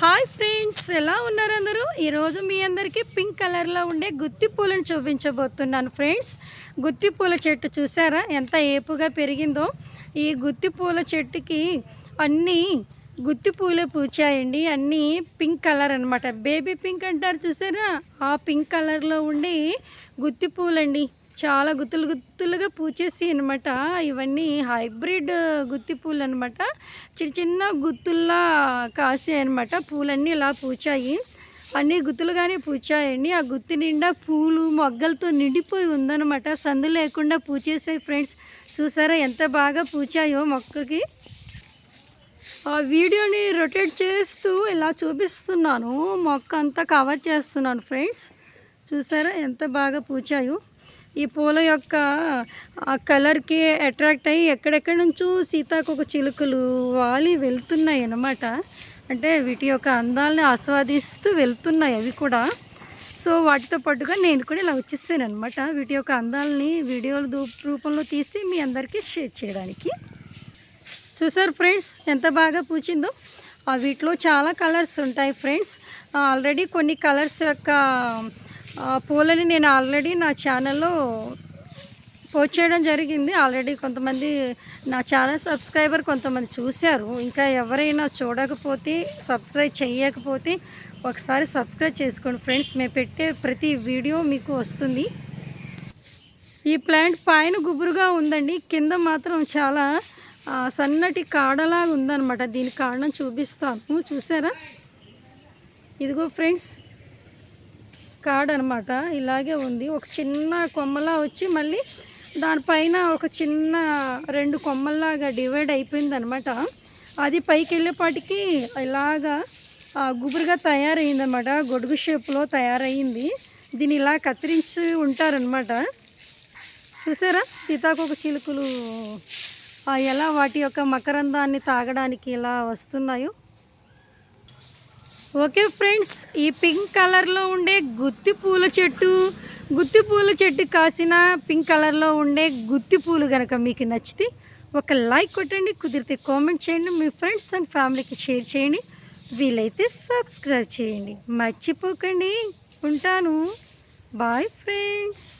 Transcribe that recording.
Hi friends ఎలా ఉన్నారు అందరూ? ఈరోజు మీ అందరికీ పింక్ కలర్లో ఉండే గుత్తి పూలను చూపించబోతున్నాను ఫ్రెండ్స్. గుత్తి పూల చెట్టు చూసారా? ఎంత ఏపుగా పెరిగిందో. ఈ గుత్తి పూల చెట్టుకి అన్నీ గుత్తి పూలే పూచాయండి. అన్నీ పింక్ కలర్ అనమాట బేబీ పింక్ అంటారు చూసారా? ఆ పింక్ కలర్లో ఉండి గుత్తి పూలండి. చాలా గుత్తులు గుత్తులుగా పూచేసి అనమాట ఇవన్నీ హైబ్రిడ్ గుత్తి పూలు అనమాట చిన్న చిన్న గుత్తుల్లా కాసాయి అనమాట పూలన్నీ ఇలా పూచాయి. అన్ని గుత్తులుగానే పూచాయండి. ఆ గుత్తి నిండా పూలు మొగ్గలతో నిండిపోయి ఉందన్నమాట. సందు లేకుండా పూచేసాయి ఫ్రెండ్స్. చూసారా ఎంత బాగా పూచాయో మొక్కకి. ఆ వీడియోని రొటేట్ చేస్తూ ఇలా చూపిస్తున్నాను. మొక్క అంతా కవర్ చేస్తున్నాను ఫ్రెండ్స్. చూసారా ఎంత బాగా పూచాయో. ఈ పూల యొక్క ఆ కలర్కి అట్రాక్ట్ అయ్యి ఎక్కడెక్కడి నుంచో సీతాకొక చిలుకలు వాలి వెళ్తున్నాయి అన్నమాట. అంటే వీటి యొక్క అందాలని ఆస్వాదిస్తూ వెళ్తున్నాయి అవి కూడా. సో వాటితో పాటుగా నేను కూడా ఇలా వచ్చేసాను అనమాట వీటి యొక్క అందాలని వీడియోల రూపంలో తీసి మీ అందరికీ షేర్ చేయడానికి. చూసారు ఫ్రెండ్స్ ఎంత బాగా పూచిందో. ఆ వీటిలో చాలా కలర్స్ ఉంటాయి ఫ్రెండ్స్. ఆల్రెడీ కొన్ని కలర్స్ యొక్క పూలని నేను ఆల్రెడీ నా ఛానల్లో పోస్ట్ చేయడం జరిగింది. ఆల్రెడీ కొంతమంది నా ఛానల్ సబ్స్క్రైబర్ కొంతమంది చూశారు. ఇంకా ఎవరైనా చూడకపోతే సబ్స్క్రైబ్ చేయకపోతే ఒకసారి సబ్స్క్రైబ్ చేసుకోండి ఫ్రెండ్స్. మేము పెట్టే ప్రతి వీడియో మీకు వస్తుంది. ఈ ప్లాంట్ పైన గుబురుగా ఉందండి. కింద మాత్రం చాలా సన్నటి కాడలాగా ఉందన్నమాట. దీని కారణం చూపిస్తాను. చూసారా ఇదిగో ఫ్రెండ్స్. కాడ అనమాట ఇలాగే ఉంది. ఒక చిన్న కొమ్మలా వచ్చి మళ్ళీ దానిపైన ఒక చిన్న రెండు కొమ్మల్లాగా డివైడ్ అయిపోయింది అనమాట అది పైకి వెళ్ళేపాటికి ఇలాగా గుబురుగా తయారైందనమాట. గొడుగు షేప్లో తయారయ్యింది దీన్ని ఇలా కత్తిరించి ఉంటారనమాట. చూసారా? సీతాకోక చిలుకలు ఎలా వాటి యొక్క మకరందాన్ని తాగడానికి ఇలా వస్తున్నాయో? ఓకే ఫ్రెండ్స్ ఈ పింక్ కలర్లో ఉండే గుత్తి పూల చెట్టు గుత్తి పూల చెట్టు కాసిన పింక్ కలర్లో ఉండే గుత్తి పూలు కనుక మీకు నచ్చితే ఒక లైక్ కొట్టండి కుదిరితే కామెంట్ చేయండి మీ ఫ్రెండ్స్ అండ్ ఫ్యామిలీకి షేర్ చేయండి వీలైతే సబ్స్క్రైబ్ చేయండి. మర్చిపోకండి. ఉంటాను. Bye friends.